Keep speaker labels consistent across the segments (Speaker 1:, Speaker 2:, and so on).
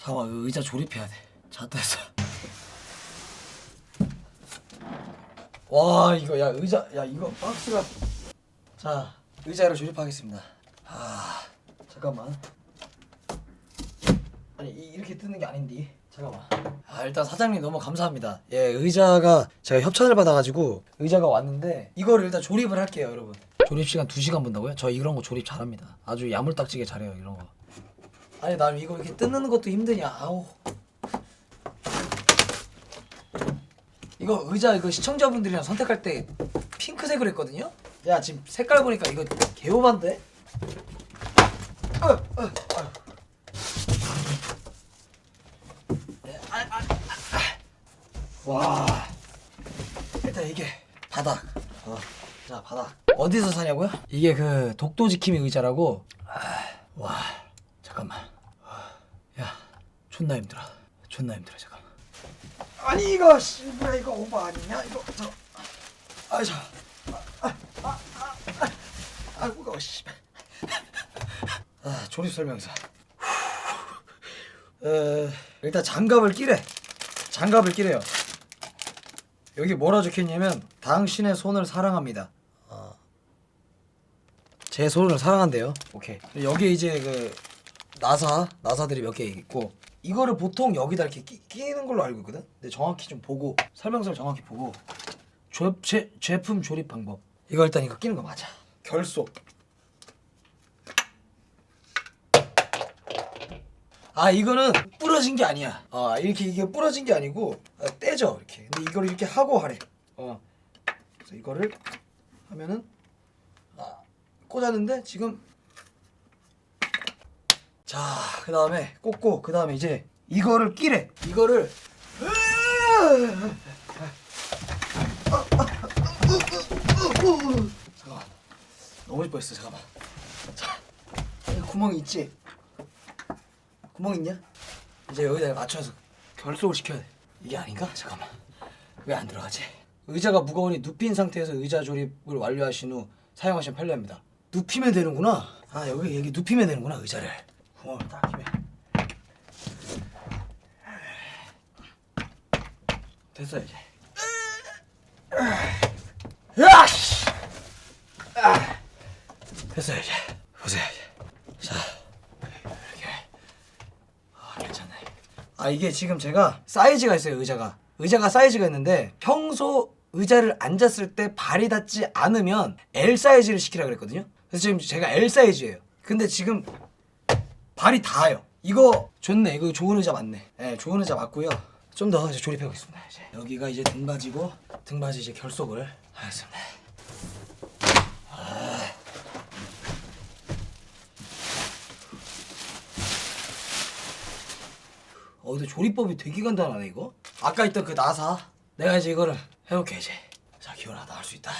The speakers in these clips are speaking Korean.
Speaker 1: 이거 의자 조립해야 돼. 잣대서 와 이거 야 의자 야 이거 박스가. 자 의자를 조립하겠습니다. 아 잠깐만. 아니 이- 이렇게 뜯는 게 아닌데. 잠깐만. 아 일단 사장님 너무 감사합니다. 예 의자가 제가 협찬을 받아가지고 의자가 왔는데 이거를 일단 조립을 할게요 여러분 조립 시간 2시간 본다고요? 저 이런 거 조립 잘합니다. 아주 야물딱지게 잘해요 이런 거. 아니 나 이거 이렇게 뜯는 것도 힘드냐? 아우. 이거 의자 이거 시청자분들이랑 선택할 때 핑크색으로 했거든요? 야 지금 색깔 보니까 이거 개오반데? 어, 어. 와. 일단 이게 바닥. 어. 자 바닥 어디서 사냐고요? 이게 그 독도 지킴이 의자라고 아, 와 잠깐만 야 존나 힘들어 존나 힘들어 잠깐만 아니 이거 씨 뭐야 이거 오버 아니냐 이거 저 아이 저 아, 무거워 씨. 아, 조립 설명서. 어, 일단 장갑을 끼래. 장갑을 끼래요. 여기 뭐라 적혀있냐면 당신의 손을 사랑합니다. 어. 제 손을 사랑한대요. 오케이. 여기에 이제 그 나사 나사들이 몇 개 있고 이거를 보통 여기다 이렇게 끼, 끼는 걸로 알고 있거든. 근데 정확히 좀 보고 설명서를 정확히 보고 조, 제, 제품 조립 방법. 이거 일단 이거 끼는 거 맞아. 결속. 아 이거는 부러진 게 아니야. 아 이렇게 이게 부러진 게 아니고 아, 떼져 이렇게. 근데 이걸 이렇게 하고 하래. 어. 그래서 이거를 하면은 아, 꽂았는데 지금 자 그다음에 꽂고 그다음에 이제 이거를 끼래. 이거를 잠깐만. 넘어질 뻔했어 잠깐만. 자 구멍이 있지? 구멍 있냐? 이제 여기다 맞춰서 결속을 시켜야 돼. 이게 아닌가? 잠깐만. 왜 안 들어가지? 의자가 무거우니 눕힌 상태에서 의자 조립을 완료하신 후 사용하시면 편리합니다 눕히면 되는구나. 아 여기 여기 눕히면 되는구나 의자를. 구멍을 딱 끼면. 됐어 이제. 야씨 아, 됐어요 이제. 보세요 이제. 자 이렇게. 아 괜찮네. 아 이게 지금 제가 사이즈가 있어요 의자가. 의자가 사이즈가 있는데 평소 의자를 앉았을 때 발이 닿지 않으면 L 사이즈를 시키라 그랬거든요 그래서 지금 제가 L 사이즈예요. 근데 지금 발이 닿아요. 이거 좋네. 이거 좋은 의자 맞네. 예 좋은 의자 맞고요. 좀 더 이제 조립해 보겠습니다. 이제 여기가 이제 등받이고 등받이 이제 결속을 하겠습니다. 어 근데 조립법이 되게 간단하네 이거? 아까 있던 그 나사. 내가 이제 이거를 해볼게 이제. 자 기원아 나 할 수 있다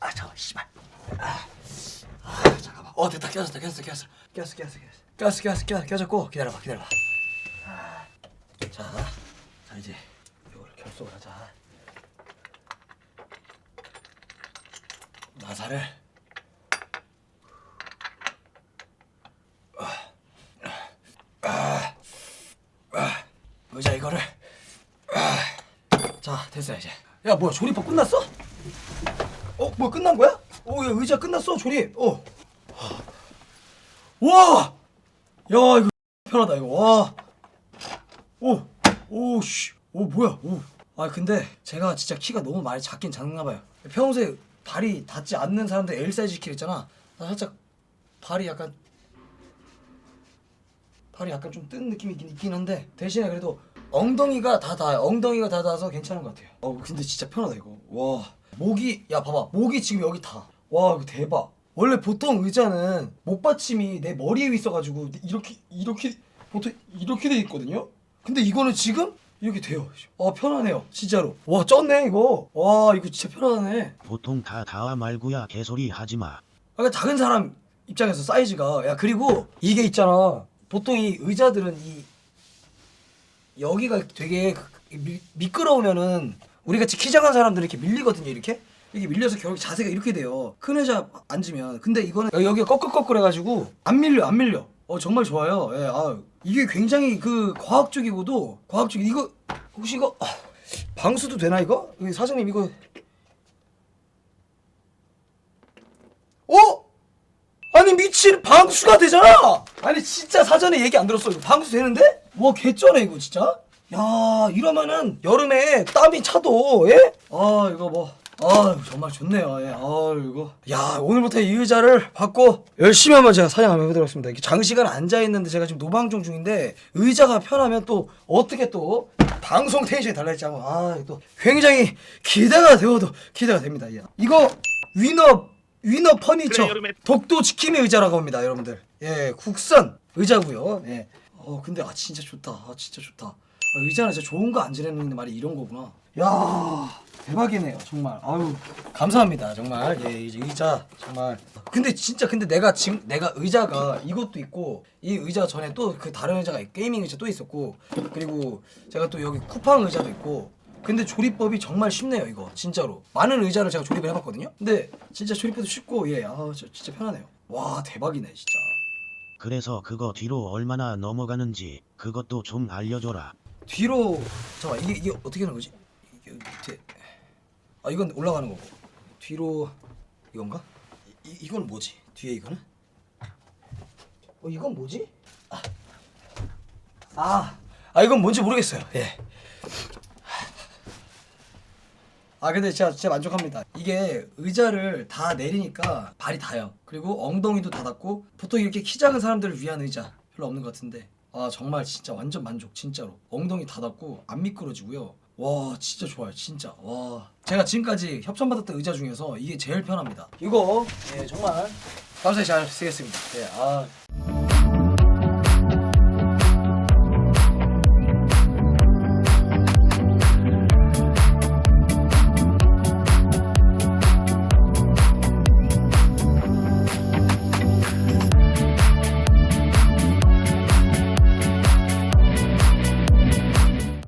Speaker 1: 아 잠깐 씨발 아, 아 잠깐만 어 됐다 껴졌다 껴졌어 껴졌어 껴졌어 껴졌어 껴졌어 껴졌어 껴졌어 껴졌고 기다려봐 기다려봐 자, 자 이제 이거를 결속을 하자. 나사를 의자 이거를 자 됐어 이제. 야 뭐야 조립법 끝났어? 어 뭐야 끝난 거야? 어 야, 의자 끝났어 조립. 어. 와, 야 이거 편하다 이거 와. 오, 오, 씨, 오 뭐야, 오. 아 근데 제가 진짜 키가 너무 많이 작긴 작나 봐요. 평소에 발이 닿지 않는 사람들 L 사이즈 키 있잖아. 나 살짝 발이 약간 발이 약간 좀 뜬 느낌이 있긴, 있긴 한데 대신에 그래도 엉덩이가 다 닿아요. 엉덩이가 다 닿아서 괜찮은 것 같아요. 어 근데 진짜 편하다 이거. 와 목이 야 봐봐 목이 지금 여기 다. 와 이거 대박. 원래 보통 의자는 목 받침이 내 머리 위에 있어가지고 이렇게 이렇게 보통 이렇게 돼 있거든요. 근데 이거는 지금 이렇게 돼요. 아 편하네요, 진짜로. 와 쪘네 이거. 와 이거 진짜 편하네.
Speaker 2: 보통 다 다와 말구야 개소리 하지마.
Speaker 1: 아까 작은 사람 입장에서 사이즈가 야 그리고 이게 있잖아 보통 이 의자들은 이 여기가 되게 그- 미, 미끄러우면은 우리 같이 키 작은 사람들은 이렇게 밀리거든요 이렇게 이게 밀려서 결국 자세가 이렇게 돼요 큰 의자 앉으면 근데 이거는 여기- 여기가 꺼끌꺼끌해가지고 안 밀려 안 밀려 어 정말 좋아요 예, 아 이게 굉장히 그 과학적이고도 과학적 이거 혹시 이거 아, 방수도 되나 이거 여기 사장님 이거 어? 아니 미친 방수가 되잖아. 아니 진짜 사전에 얘기 안 들었어. 이거 방수 되는데? 와 개쩌네 이거 진짜. 야 이러면은 여름에 땀이 차도 예? 아 이거 뭐. 아 정말 좋네요. 예. 아 이거. 야 오늘부터 이 의자를 받고 열심히 한번 제가 사냥 한번 해보도록 하겠습니다. 이렇게 장시간 앉아 있는데 제가 지금 노방종 중인데 의자가 편하면 또 어떻게 또 방송 텐션이 달라질지 한번 아또 굉장히 기대가 되어도 기대가 됩니다. 예. 이거 위너 위너 퍼니처 독도 지킴의 의자라고 합니다, 여러분들. 예, 국산 의자고요. 예. 어, 근데 아 진짜 좋다. 아 진짜 좋다. 아, 의자는 진짜 좋은 거안 지내는 말이 이런 거구나. 야, 대박이네요, 정말. 아유, 감사합니다, 정말. 예, 이 의자 정말. 근데 진짜 근데 내가 지금 내가 의자가 이것도 있고 이 의자 전에 또 그 다른 의자가 게이밍 의자 또 있었고 그리고 제가 또 여기 쿠팡 의자도 있고 근데 조립법이 정말 쉽네요 이거 진짜로 많은 의자를 제가 조립을 해봤거든요 근데 진짜 조립해도 쉽고 예아 진짜 편하네요 와 대박이네 진짜
Speaker 3: 그래서 그거 뒤로 얼마나 넘어가는지 그것도 좀 알려줘라.
Speaker 1: 뒤로 잠깐 이게 이게 어떻게 하는 거지? 이게 밑에 아 이건 올라가는 거고. 뒤로 이건가? 이, 이건 뭐지? 뒤에 이거는? 어 이건 뭐지? 아, 아, 아 이건 뭔지 모르겠어요. 예. 아 근데 진짜 진짜 만족합니다. 이게 의자를 다 내리니까 발이 닿아요. 그리고 엉덩이도 다 닿고 보통 이렇게 키 작은 사람들을 위한 의자 별로 없는 것 같은데 아 정말 진짜 완전 만족 진짜로 엉덩이 다 닿고 안 미끄러지고요. 와 진짜 좋아요 진짜 와 제가 지금까지 협찬 받았던 의자 중에서 이게 제일 편합니다. 이거 예 정말 감사히 잘 쓰겠습니다. 예, 아